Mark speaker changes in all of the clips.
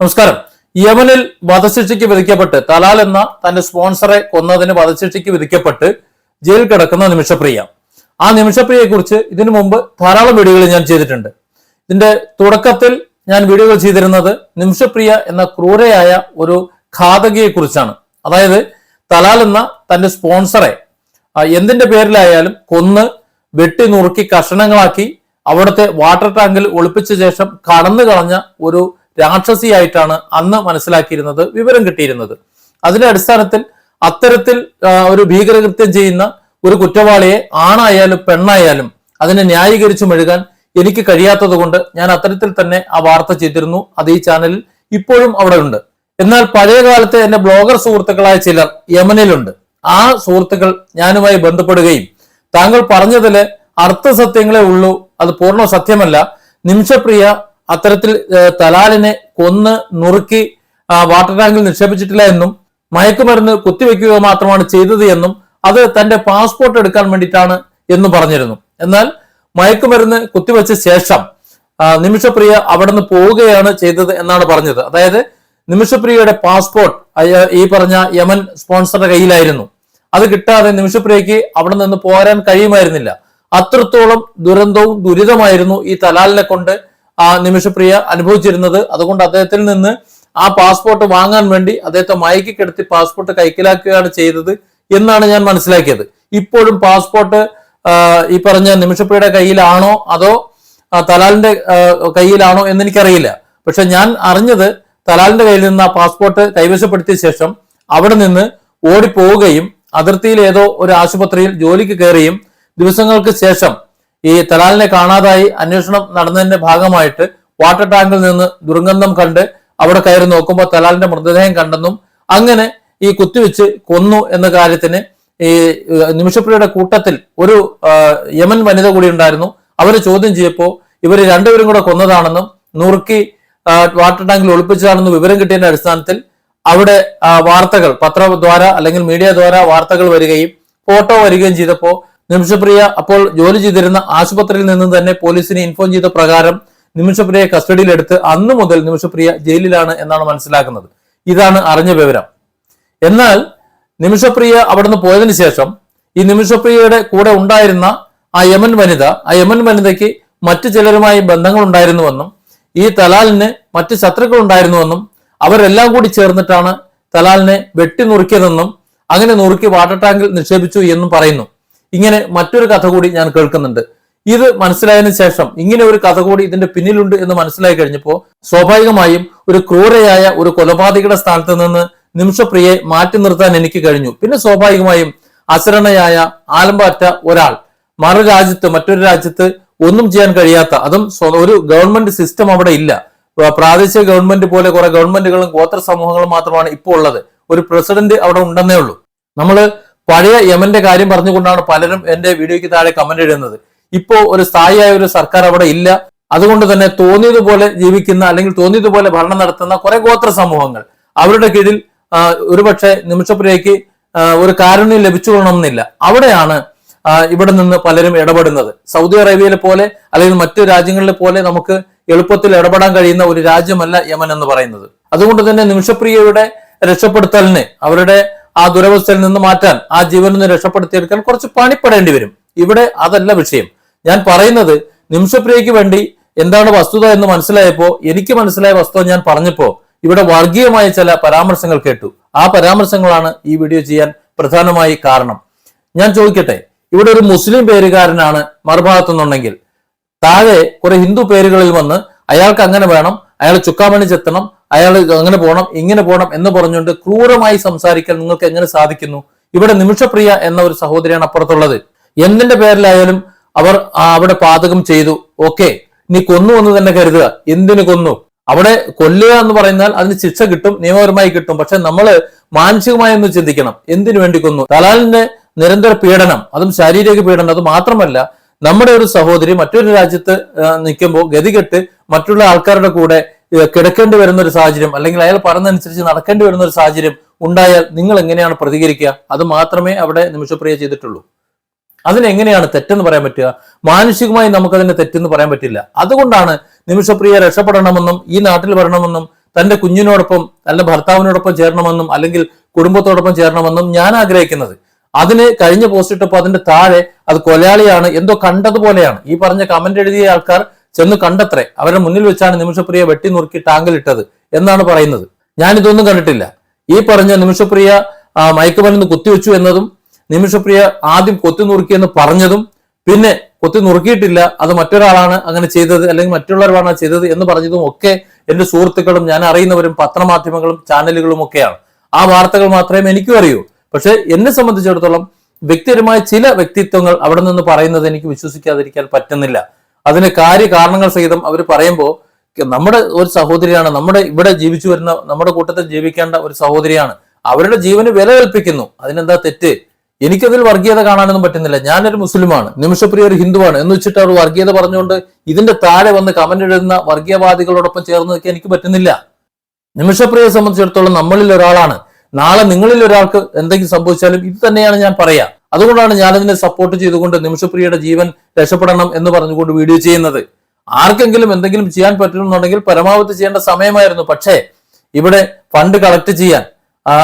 Speaker 1: നമസ്കാരം. യമനിൽ വധശിക്ഷയ്ക്ക് വിധിക്കപ്പെട്ട് തലാൽ എന്ന തന്റെ സ്പോൺസറെ കൊന്നതിന് വധശിക്ഷയ്ക്ക് വിധിക്കപ്പെട്ട് ജയിൽ കിടക്കുന്ന നിമിഷപ്രിയ. ആ നിമിഷപ്രിയയെ കുറിച്ച് ഇതിനു മുമ്പ് ധാരാളം വീഡിയോകൾ ഞാൻ ചെയ്തിട്ടുണ്ട്. ഇതിന്റെ തുടക്കത്തിൽ ഞാൻ വീഡിയോകൾ ചെയ്തിരുന്നത് നിമിഷപ്രിയ എന്ന ക്രൂരയായ ഒരു ഘാതകിയെ കുറിച്ചാണ് അതായത് തലാൽ എന്ന തന്റെ സ്പോൺസറെ എന്തിന്റെ പേരിലായാലും കൊന്ന് വെട്ടി നുറുക്കി കഷണങ്ങളാക്കി അവിടുത്തെ വാട്ടർ ടാങ്കിൽ ഒളിപ്പിച്ച ശേഷം കടന്നു കളഞ്ഞ ഒരു രാക്ഷസിയായിട്ടാണ് അന്ന് മനസ്സിലാക്കിയിരുന്നത് വിവരം കിട്ടിയിരുന്നത്. അതിന്റെ അടിസ്ഥാനത്തിൽ അത്തരത്തിൽ ഒരു ഭീകരകൃത്യം ചെയ്യുന്ന ഒരു കുറ്റവാളിയെ ആണായാലും പെണ്ണായാലും അതിനെ ന്യായീകരിച്ചു മെഴുകാൻ എനിക്ക് കഴിയാത്തത് കൊണ്ട് ഞാൻ അത്തരത്തിൽ തന്നെ ആ വാർത്ത ചെയ്തിരുന്നു. അത് ഈ ചാനലിൽ ഇപ്പോഴും അവിടെ ഉണ്ട്. എന്നാൽ പഴയ കാലത്തെ എന്റെ ബ്ലോഗർ സുഹൃത്തുക്കളായ ചിലർ യമനിലുണ്ട്. ആ സുഹൃത്തുക്കൾ ഞാനുമായി ബന്ധപ്പെടുകയും താങ്കൾ പറഞ്ഞതിൽ അർത്ഥസത്യങ്ങളെ ഉള്ളൂ. അത് പൂർണ സത്യമല്ല. നിമിഷപ്രിയ അത്തരത്തിൽ തലാലിനെ കൊന്ന് നുറുക്കി വാട്ടർ ടാങ്കിൽ നിക്ഷേപിച്ചിട്ടില്ല എന്നും മയക്കുമരുന്ന് കുത്തിവെക്കുക മാത്രമാണ് ചെയ്തത് എന്നും അത് തന്റെ പാസ്പോർട്ട് എടുക്കാൻ വേണ്ടിയിട്ടാണ് എന്നും പറഞ്ഞിരുന്നു. എന്നാൽ മയക്കുമരുന്ന് കുത്തിവെച്ച ശേഷം നിമിഷപ്രിയ അവിടെ നിന്ന് പോവുകയാണ് ചെയ്തത് എന്നാണ് പറഞ്ഞത്. അതായത് നിമിഷപ്രിയയുടെ പാസ്പോർട്ട് ഈ പറഞ്ഞ യമൻ സ്പോൺസറുടെ കയ്യിലായിരുന്നു. അത് കിട്ടാതെ നിമിഷപ്രിയയ്ക്ക് അവിടെ നിന്ന് പോരാൻ കഴിയുമായിരുന്നില്ല. അത്രത്തോളം ദുരന്തവും ദുരിതമായിരുന്നു ഈ തലാലിനെ കൊണ്ട് ആ നിമിഷപ്രിയ അനുഭവിച്ചിരുന്നത്. അതുകൊണ്ട് അദ്ദേഹത്തിൽ നിന്ന് ആ പാസ്പോർട്ട് വാങ്ങാൻ വേണ്ടി അദ്ദേഹത്തെ മയക്കി കിടത്തി പാസ്പോർട്ട് കൈക്കലാക്കുകയാണ് ചെയ്തത് എന്നാണ് ഞാൻ മനസ്സിലാക്കിയത്. ഇപ്പോഴും പാസ്പോർട്ട് ഈ പറഞ്ഞ നിമിഷപ്രിയയുടെ കയ്യിലാണോ അതോ തലാലിന്റെ കയ്യിലാണോ എന്ന് എനിക്കറിയില്ല പക്ഷെ ഞാൻ അറിഞ്ഞത് തലാലിന്റെ കയ്യിൽ നിന്ന് ആ പാസ്പോർട്ട് കൈവശപ്പെടുത്തിയ ശേഷം അവിടെ നിന്ന് ഓടിപ്പോവുകയും അതിർത്തിയിൽ ഏതോ ഒരു ആശുപത്രിയിൽ ജോലിക്ക് കയറിയും ദിവസങ്ങൾക്ക് ശേഷം ഈ തലാലിനെ കാണാതായി അന്വേഷണം നടന്നതിന്റെ ഭാഗമായിട്ട് വാട്ടർ ടാങ്കിൽ നിന്ന് ദുർഗന്ധം കണ്ട് അവിടെ കയറി നോക്കുമ്പോൾ തലാലിന്റെ മൃതദേഹം കണ്ടെന്നും അങ്ങനെ ഈ കുത്തിവെച്ച് കൊന്നു എന്ന കാര്യത്തിന് ഈ നിമിഷപ്പുഴയുടെ കൂട്ടത്തിൽ ഒരു യമൻ വനിത കൂടി ഉണ്ടായിരുന്നു. അവരെ ചോദ്യം ചെയ്യപ്പോൾ ഇവർ രണ്ടുപേരും കൂടെ കൊന്നതാണെന്നും നുറുക്കി വാട്ടർ ടാങ്കിൽ ഒളിപ്പിച്ചതാണെന്നും വിവരം കിട്ടിയതിന്റെ അടിസ്ഥാനത്തിൽ അവിടെ വാർത്തകൾ പത്രദ്വാര അല്ലെങ്കിൽ മീഡിയ ദ്വാര വാർത്തകൾ വരികയും ഫോട്ടോ വരികയും ചെയ്തപ്പോൾ നിമിഷപ്രിയ അപ്പോൾ ജോലി ചെയ്തിരുന്ന ആശുപത്രിയിൽ നിന്ന് തന്നെ പോലീസിനെ ഇൻഫോം ചെയ്ത പ്രകാരം നിമിഷപ്രിയയെ കസ്റ്റഡിയിലെടുത്ത് അന്നു മുതൽ നിമിഷപ്രിയ ജയിലിലാണ് എന്നാണ് മനസ്സിലാക്കുന്നത്. ഇതാണ് അറിഞ്ഞ വിവരം. എന്നാൽ നിമിഷപ്രിയ അവിടുന്ന് പോയതിനു ശേഷം ഈ നിമിഷപ്രിയയുടെ കൂടെ ഉണ്ടായിരുന്ന ആ യമൻ വനിത ആ യമൻ വനിതയ്ക്ക് മറ്റു ചിലരുമായി ബന്ധങ്ങൾ ഉണ്ടായിരുന്നുവെന്നും ഈ തലാലിന് മറ്റ് ശത്രുക്കൾ ഉണ്ടായിരുന്നുവെന്നും അവരെല്ലാം കൂടി ചേർന്നിട്ടാണ് തലാലിനെ വെട്ടി നുറുക്കിയതെന്നും അങ്ങനെ നുറുക്കി വാട്ടർ ടാങ്കിൽ നിക്ഷേപിച്ചു എന്നും പറയുന്നു. ഇങ്ങനെ മറ്റൊരു കഥ കൂടി ഞാൻ കേൾക്കുന്നുണ്ട്. ഇത് മനസ്സിലായതിനു ശേഷം ഇങ്ങനെ ഒരു കഥ കൂടി ഇതിന്റെ പിന്നിലുണ്ട് എന്ന് മനസ്സിലായി കഴിഞ്ഞപ്പോൾ സ്വാഭാവികമായും ഒരു ക്രൂരയായ ഒരു കൊലപാതകയുടെ സ്ഥാനത്ത് നിന്ന് നിമിഷപ്രിയെ മാറ്റി നിർത്താൻ എനിക്ക് കഴിഞ്ഞു. പിന്നെ സ്വാഭാവികമായും അശരണയായ ആലമ്പാറ്റ ഒരാൾ മറു രാജ്യത്ത് മറ്റൊരു രാജ്യത്ത് ഒന്നും ചെയ്യാൻ കഴിയാത്ത അതും ഒരു ഗവൺമെന്റ് സിസ്റ്റം അവിടെ ഇല്ല. പ്രാദേശിക ഗവൺമെന്റ് പോലെ കുറെ ഗവൺമെന്റുകളും ഗോത്ര സമൂഹങ്ങളും മാത്രമാണ് ഇപ്പോൾ ഉള്ളത്. ഒരു പ്രസിഡന്റ് അവിടെ ഉണ്ടെന്നേ ഉള്ളൂ. നമ്മൾ പഴയ യമന്റെ കാര്യം പറഞ്ഞുകൊണ്ടാണ് പലരും എന്റെ വീഡിയോയ്ക്ക് താഴെ കമന്റ് ഇടുന്നത്. ഇപ്പോ ഒരു സ്ഥായിയായ ഒരു സർക്കാർ അവിടെ ഇല്ല. അതുകൊണ്ട് തന്നെ തോന്നിയതുപോലെ ജീവിക്കുന്ന അല്ലെങ്കിൽ തോന്നിയതുപോലെ ഭരണം നടത്തുന്ന കുറെ ഗോത്ര സമൂഹങ്ങൾ. അവരുടെ കീഴിൽ ഒരുപക്ഷെ നിമിഷപ്പുരയ്ക്ക് ഒരു കാരുണ്യം ലഭിച്ചുകൊള്ളണമെന്നില്ല. അവിടെയാണ് ഇവിടെ നിന്ന് പലരും ഇടപെടുന്നത്. സൗദി അറേബ്യയിലെ പോലെ അല്ലെങ്കിൽ മറ്റു രാജ്യങ്ങളിലെ പോലെ നമുക്ക് എളുപ്പത്തിൽ ഇടപെടാൻ കഴിയുന്ന ഒരു രാജ്യമല്ല യമൻ എന്ന് പറയുന്നത്. അതുകൊണ്ട് തന്നെ നിമിഷപ്രിയയുടെ രക്ഷപ്പെടുത്തലിന് അവരുടെ ആ ദുരവസ്ഥയിൽ നിന്ന് മാറ്റാൻ ആ ജീവനിൽ രക്ഷപ്പെടുത്തിയെടുക്കാൻ കുറച്ച് പണിപ്പെടേണ്ടി വരും. ഇവിടെ അതല്ല വിഷയം. ഞാൻ പറയുന്നത് നിമിഷപ്രിയയ്ക്ക് വേണ്ടി എന്താണ് വസ്തുത എന്ന് മനസ്സിലായപ്പോ എനിക്ക് മനസ്സിലായ വസ്തുത ഞാൻ പറഞ്ഞപ്പോ ഇവിടെ വർഗീയമായ ചില പരാമർശങ്ങൾ കേട്ടു. ആ പരാമർശങ്ങളാണ് ഈ വീഡിയോ ചെയ്യാൻ പ്രധാനമായി കാരണം. ഞാൻ ചോദിക്കട്ടെ ഇവിടെ ഒരു മുസ്ലിം പേരുകാരനാണ് മറുഭാഗത്തുനിന്നുണ്ടെങ്കിൽ താഴെ കുറെ ഹിന്ദു പേരുകളിൽ വന്ന് അയാൾക്ക് അങ്ങനെ വേണം അയാൾ ചുക്കാമണി ചെത്തണം അയാൾ അങ്ങനെ പോകണം ഇങ്ങനെ പോകണം എന്ന് പറഞ്ഞുകൊണ്ട് ക്രൂരമായി സംസാരിക്കാൻ നിങ്ങൾക്ക് എങ്ങനെ സാധിക്കുന്നു? ഇവിടെ നിമിഷപ്രിയ എന്ന ഒരു സഹോദരിയാണ് അപ്പുറത്തുള്ളത്. എന്തിന്റെ പേരിലായാലും അവർ അവിടെ പാതകം ചെയ്തു. ഓക്കെ നീ കൊന്നു എന്ന് തന്നെ കരുതുക. എന്തിനു കൊന്നു? അവിടെ കൊല്ലുക എന്ന് പറയുന്നാൽ അതിന് ശിക്ഷ കിട്ടും നിയമപരമായി കിട്ടും. പക്ഷെ നമ്മൾ മാനസികമായി ഒന്ന് ചിന്തിക്കണം. എന്തിനു വേണ്ടി കൊന്നു? തലാലിന്റെ നിരന്തര പീഡനം അതും ശാരീരിക പീഡനം അത് മാത്രമല്ല നമ്മുടെ ഒരു സഹോദരി മറ്റൊരു രാജ്യത്ത് നിൽക്കുമ്പോൾ ഗതികെട്ട് മറ്റുള്ള ആൾക്കാരുടെ കൂടെ കിടക്കേണ്ടി വരുന്ന ഒരു സാഹചര്യം അല്ലെങ്കിൽ അയാൾ പറഞ്ഞതനുസരിച്ച് നടക്കേണ്ടി വരുന്ന ഒരു സാഹചര്യം ഉണ്ടായാൽ നിങ്ങൾ എങ്ങനെയാണ് പ്രതികരിക്കുക? അത് മാത്രമേ അവിടെ നിമിഷപ്രിയ ചെയ്തിട്ടുള്ളൂ. അതിനെങ്ങനെയാണ് തെറ്റെന്ന് പറയാൻ പറ്റുക? മാനുഷികമായി നമുക്കതിന് തെറ്റെന്ന് പറയാൻ പറ്റില്ല. അതുകൊണ്ടാണ് നിമിഷപ്രിയ രക്ഷപ്പെടണമെന്നും ഈ നാട്ടിൽ വരണമെന്നും തന്റെ കുഞ്ഞിനോടൊപ്പം തന്റെ ഭർത്താവിനോടൊപ്പം ചേരണമെന്നും അല്ലെങ്കിൽ കുടുംബത്തോടൊപ്പം ചേരണമെന്നും ഞാൻ ആഗ്രഹിക്കുന്നത്. അതിന് കഴിഞ്ഞ പോസ്റ്റ് ഇട്ടപ്പോൾ അതിന്റെ താഴെ അത് കൊലയാളിയാണ് എന്തോ കണ്ടതുപോലെയാണ്. ഈ പറഞ്ഞ കമന്റ് എഴുതിയ ആൾക്കാർ ചെന്ന് കണ്ടത്രേ. അവരുടെ മുന്നിൽ വെച്ചാണ് നിമിഷപ്രിയ വെട്ടി നുറുക്കി ടാങ്കിലിട്ടത് എന്നാണ് പറയുന്നത്. ഞാൻ ഇതൊന്നും കണ്ടിട്ടില്ല. ഈ പറഞ്ഞ നിമിഷപ്രിയ മയക്കുമരുന്ന് കുത്തിവെച്ചു എന്നതും നിമിഷപ്രിയ ആദ്യം കൊത്തി നുറുക്കിയെന്ന് പറഞ്ഞതും പിന്നെ കൊത്തി നുറുക്കിയിട്ടില്ല. അത് മറ്റൊരാളാണ് അങ്ങനെ ചെയ്തത് അല്ലെങ്കിൽ മറ്റുള്ളവരാണ് ചെയ്തത് എന്ന് പറഞ്ഞതും ഒക്കെ എന്റെ സുഹൃത്തുക്കളും ഞാൻ അറിയുന്നവരും പത്രമാധ്യമങ്ങളും ചാനലുകളും ഒക്കെയാണ്. ആ വാർത്തകൾ മാത്രമേ എനിക്കും അറിയൂ. പക്ഷെ എന്നെ സംബന്ധിച്ചിടത്തോളം വ്യക്തിപരമായ ചില വ്യക്തിത്വങ്ങൾ അവിടെ നിന്ന് പറയുന്നത് എനിക്ക് വിശ്വസിക്കാതിരിക്കാൻ പറ്റുന്നില്ല. അതിന് കാര്യകാരണങ്ങൾ സഹിതം അവർ പറയുമ്പോൾ നമ്മുടെ ഒരു സഹോദരിയാണ് നമ്മുടെ ഇവിടെ ജീവിച്ചു വരുന്ന നമ്മുടെ കൂട്ടത്തിൽ ജീവിക്കേണ്ട ഒരു സഹോദരിയാണ്. അവരുടെ ജീവന് വില കൽപ്പിക്കുന്നു. അതിനെന്താ തെറ്റ്? എനിക്കതിൽ വർഗീയത കാണാനൊന്നും പറ്റുന്നില്ല. ഞാനൊരു മുസ്ലിമാണ് നിമിഷപ്രിയ ഒരു ഹിന്ദുവാണ് എന്ന് വെച്ചിട്ട് അവർ വർഗീയത പറഞ്ഞുകൊണ്ട് ഇതിന്റെ താഴെ വന്ന് കമന്റ് എഴുതുന്ന വർഗീയവാദികളോടൊപ്പം ചേർന്ന് നിൽക്കാൻ എനിക്ക് പറ്റുന്നില്ല. നിമിഷപ്രിയയെ സംബന്ധിച്ചിടത്തോളം നമ്മളിൽ ഒരാളാണ്. നാളെ നിങ്ങളിൽ ഒരാൾക്ക് എന്തെങ്കിലും സംഭവിച്ചാലും ഇത് തന്നെയാണ് ഞാൻ പറയാ. അതുകൊണ്ടാണ് ഞാനതിനെ സപ്പോർട്ട് ചെയ്തുകൊണ്ട് നിമിഷപ്രിയയുടെ ജീവൻ രക്ഷപ്പെടണം എന്ന് പറഞ്ഞുകൊണ്ട് വീഡിയോ ചെയ്യുന്നത്. ആർക്കെങ്കിലും എന്തെങ്കിലും ചെയ്യാൻ പറ്റുന്നുണ്ടെങ്കിൽ പരമാവധി ചെയ്യേണ്ട സമയമായിരുന്നു. പക്ഷേ ഇവിടെ ഫണ്ട് കളക്ട് ചെയ്യാൻ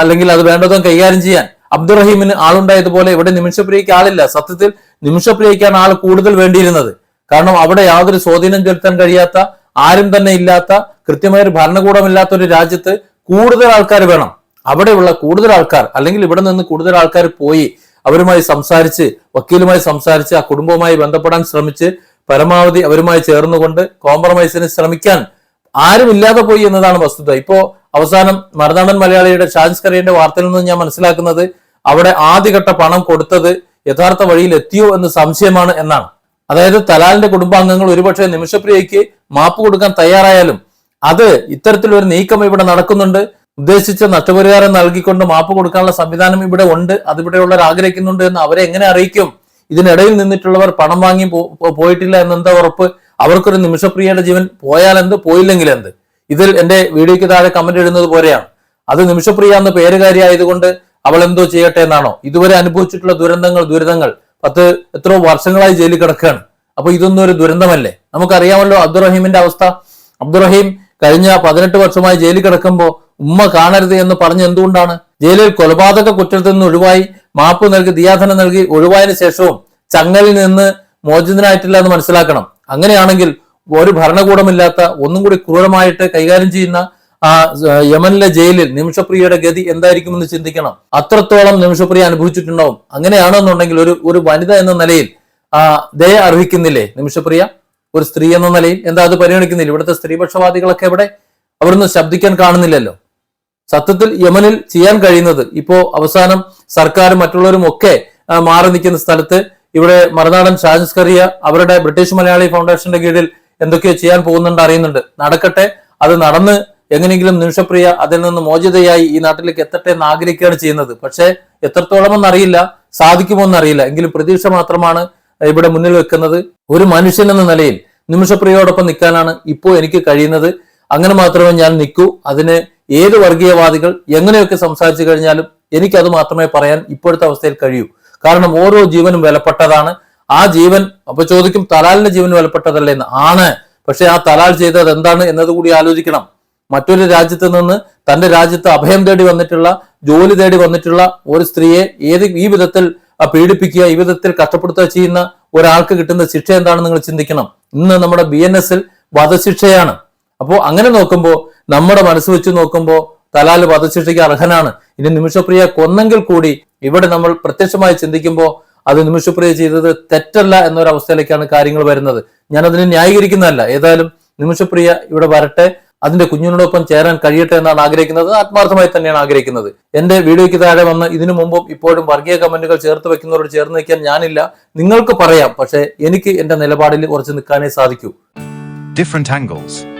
Speaker 1: അല്ലെങ്കിൽ അത് വേണ്ടതും കൈകാര്യം ചെയ്യാൻ അബ്ദുറഹീമിന് ആളുണ്ടായതുപോലെ ഇവിടെ നിമിഷപ്രിയയ്ക്ക് ആളില്ല. സത്യത്തിൽ നിമിഷപ്രിയയ്ക്കാണ് ആൾ കൂടുതൽ വേണ്ടിയിരുന്നത്. കാരണം അവിടെ യാതൊരു സ്വാധീനം ചെലുത്താൻ കഴിയാത്ത ആരും തന്നെ ഇല്ലാത്ത കൃത്യമായ ഒരു ഭരണകൂടമില്ലാത്ത ഒരു രാജ്യത്ത് കൂടുതൽ ആൾക്കാർ വേണം. അവിടെയുള്ള കൂടുതൽ ആൾക്കാർ അല്ലെങ്കിൽ ഇവിടെ നിന്ന് കൂടുതൽ ആൾക്കാർ പോയി അവരുമായി സംസാരിച്ച് വക്കീലുമായി സംസാരിച്ച് ആ കുടുംബവുമായി ബന്ധപ്പെടാൻ ശ്രമിച്ച് പരമാവധി അവരുമായി ചേർന്നുകൊണ്ട് കോംപ്രമൈസിന് ശ്രമിക്കാൻ ആരുമില്ലാതെ പോയി എന്നതാണ് വസ്തുത. ഇപ്പോ അവസാനം മറുനാടൻ മലയാളിയുടെ ഷാൻസ് കറിയന്റെ വാർത്തയിൽ നിന്ന് ഞാൻ മനസ്സിലാക്കുന്നത് അവിടെ ആദ്യഘട്ട പണം കൊടുത്തത് യഥാർത്ഥ വഴിയിൽ എത്തിയോ എന്ന് സംശയമാണ് എന്നാണ്. അതായത് തലാലിന്റെ കുടുംബാംഗങ്ങൾ ഒരുപക്ഷെ നിമിഷപ്രിയയ്ക്ക് മാപ്പ് കൊടുക്കാൻ തയ്യാറായാലും അത് ഇത്തരത്തിലൊരു നീക്കം ഇവിടെ നടക്കുന്നുണ്ട്. ഉദ്ദേശിച്ച നഷ്ടപരിഹാരം നൽകിക്കൊണ്ട് മാപ്പ് കൊടുക്കാനുള്ള സംവിധാനം ഇവിടെ ഉണ്ട്. അതിവിടെയുള്ളവർ ആഗ്രഹിക്കുന്നുണ്ട് എന്ന് അവരെ എങ്ങനെ അറിയിക്കും? ഇതിനിടയിൽ നിന്നിട്ടുള്ളവർ പണം വാങ്ങി പോയിട്ടില്ല എന്നെന്താ ഉറപ്പ്? അവർക്കൊരു നിമിഷപ്രിയയുടെ ജീവൻ പോയാൽ എന്ത്? പോയില്ലെങ്കിൽ എന്ത്? ഇതിൽ എന്റെ വീഡിയോയ്ക്ക് താഴെ കമന്റ് ഇടുന്നത് പോലെയാണ്. അത് നിമിഷപ്രിയ എന്ന പേരുകാരി ആയതുകൊണ്ട് അവൾ എന്തോ ചെയ്യട്ടെ എന്നാണോ? ഇതുവരെ അനുഭവിച്ചിട്ടുള്ള ദുരന്തങ്ങൾ ദുരിതങ്ങൾ പത്ത് എത്രയോ വർഷങ്ങളായി ജയിലിൽ കിടക്കുകയാണ്. അപ്പൊ ഇതൊന്നും ഒരു ദുരന്തമല്ലേ? നമുക്കറിയാമല്ലോ അബ്ദുറഹീമിന്റെ അവസ്ഥ. അബ്ദുറഹീം കഴിഞ്ഞ പതിനെട്ട് വർഷമായി ജയിലിൽ കിടക്കുമ്പോൾ ഉമ്മ കാണരുത് എന്ന് പറഞ്ഞ് എന്തുകൊണ്ടാണ്? ജയിലിൽ കൊലപാതക കുറ്റത്തിൽ നിന്ന് ഒഴിവായി മാപ്പ് നൽകി ദിയാധനം നൽകി ഒഴിവായതിനു ശേഷവും ചങ്ങലിൽ നിന്ന് മോചിതനായിട്ടില്ല എന്ന് മനസ്സിലാക്കണം. അങ്ങനെയാണെങ്കിൽ ഒരു ഭരണകൂടമില്ലാത്ത ഒന്നും കൂടി ക്രൂരമായിട്ട് കൈകാര്യം ചെയ്യുന്ന ആ യമനിലെ ജയിലിൽ നിമിഷപ്രിയയുടെ ഗതി എന്തായിരിക്കുമെന്ന് ചിന്തിക്കണം. അത്രത്തോളം നിമിഷപ്രിയ അനുഭവിച്ചിട്ടുണ്ടാവും. അങ്ങനെയാണെന്നുണ്ടെങ്കിൽ ഒരു ഒരു വനിത എന്ന നിലയിൽ ആ ദയ അർഹിക്കുന്നില്ലേ നിമിഷപ്രിയ? ഒരു സ്ത്രീ എന്ന നിലയിൽ എന്താ അത് പരിഗണിക്കുന്നില്ല. ഇവിടുത്തെ സ്ത്രീപക്ഷവാദികളൊക്കെ എവിടെ അവരൊന്നും ശബ്ദിക്കാൻ കാണുന്നില്ലല്ലോ. സത്യത്തിൽ യമനിൽ ചെയ്യാൻ കഴിയുന്നത്. ഇപ്പോ അവസാനം സർക്കാരും മറ്റുള്ളവരും ഒക്കെ മാറി നിൽക്കുന്ന സ്ഥലത്ത് ഇവിടെ മറുനാടൻ ഷാജിസ്കറിയ അവരുടെ ബ്രിട്ടീഷ് മലയാളി ഫൗണ്ടേഷന്റെ കീഴിൽ എന്തൊക്കെയോ ചെയ്യാൻ പോകുന്നുണ്ട് അറിയുന്നുണ്ട്. നടക്കട്ടെ അത് നടന്ന് എങ്ങനെയെങ്കിലും നിമിഷപ്രിയ അതിൽ നിന്ന് മോചിതയായി ഈ നാട്ടിലേക്ക് എത്തട്ടെ എന്ന് ആഗ്രഹിക്കുകയാണ് ചെയ്യുന്നത്. പക്ഷേ എത്രത്തോളം എന്നറിയില്ല സാധിക്കുമോ എന്നറിയില്ല എങ്കിലും പ്രതീക്ഷ മാത്രമാണ് ഇവിടെ മുന്നിൽ വെക്കുന്നത്. ഒരു മനുഷ്യൻ എന്ന നിലയിൽ നിമിഷപ്രിയയോടൊപ്പം നിൽക്കാനാണ് ഇപ്പോൾ എനിക്ക് കഴിയുന്നത്. അങ്ങനെ മാത്രമേ ഞാൻ നിൽക്കൂ. അതിന് ഏത് വർഗീയവാദികൾ എങ്ങനെയൊക്കെ സംസാരിച്ചു കഴിഞ്ഞാലും എനിക്കത് മാത്രമേ പറയാൻ ഇപ്പോഴത്തെ അവസ്ഥയിൽ കഴിയൂ. കാരണം ഓരോ ജീവനും വിലപ്പെട്ടതാണ്. ആ ജീവൻ അപ്പൊ ചോദിക്കും തലാലിന്റെ ജീവൻ വിലപ്പെട്ടതല്ലേ എന്ന്. ആണ്. പക്ഷെ ആ തലാൽ ചെയ്തത് എന്താണ് എന്നതുകൂടി ആലോചിക്കണം. മറ്റൊരു രാജ്യത്ത് നിന്ന് തന്റെ രാജ്യത്ത് അഭയം തേടി വന്നിട്ടുള്ള ജോലി തേടി വന്നിട്ടുള്ള ഒരു സ്ത്രീയെ ഏത് ഈ വിധത്തിൽ പീഡിപ്പിക്കുക ഈ വിധത്തിൽ കഷ്ടപ്പെടുത്തുക ചെയ്യുന്ന ഒരാൾക്ക് കിട്ടുന്ന ശിക്ഷ എന്താണെന്ന് നിങ്ങൾ ചിന്തിക്കണം. ഇന്ന് നമ്മുടെ ബി എൻ എസിൽ വധശിക്ഷയാണ്. അപ്പോൾ അങ്ങനെ നോക്കുമ്പോൾ നമ്മുടെ മനസ്സ് വെച്ച് നോക്കുമ്പോൾ തലാൽ വധശിക്ഷയ്ക്ക് അർഹനാണ്. ഇനി നിമിഷപ്രിയ കൊന്നെങ്കിൽ കൂടി ഇവിടെ നമ്മൾ പ്രത്യക്ഷമായി ചിന്തിക്കുമ്പോൾ അത് നിമിഷപ്രിയ ചെയ്തത് തെറ്റല്ല എന്നൊരവസ്ഥയിലേക്കാണ് കാര്യങ്ങൾ വരുന്നത്. ഞാൻ അതിനെ ന്യായീകരിക്കുന്നതല്ല. ഏതായാലും നിമിഷപ്രിയ ഇവിടെ വരട്ടെ. അതിന്റെ കുഞ്ഞിനോടൊപ്പം ചേരാൻ കഴിയട്ടെ എന്നാണ് ആഗ്രഹിക്കുന്നത്. ആത്മാർത്ഥമായി തന്നെയാണ് ആഗ്രഹിക്കുന്നത്. എന്റെ വീഡിയോയ്ക്ക് താഴെ വന്ന് ഇതിനു മുമ്പും ഇപ്പോഴും വർഗീയ കമന്റുകൾ ചേർത്ത് വെക്കുന്നവരോട് ചേർന്ന് നിൽക്കാൻ ഞാനില്ല. നിങ്ങൾക്ക് പറയാം. പക്ഷേ എനിക്ക് എന്റെ നിലപാടിൽ ഉറച്ചു നിൽക്കാനേ സാധിക്കൂ.
Speaker 2: Angles.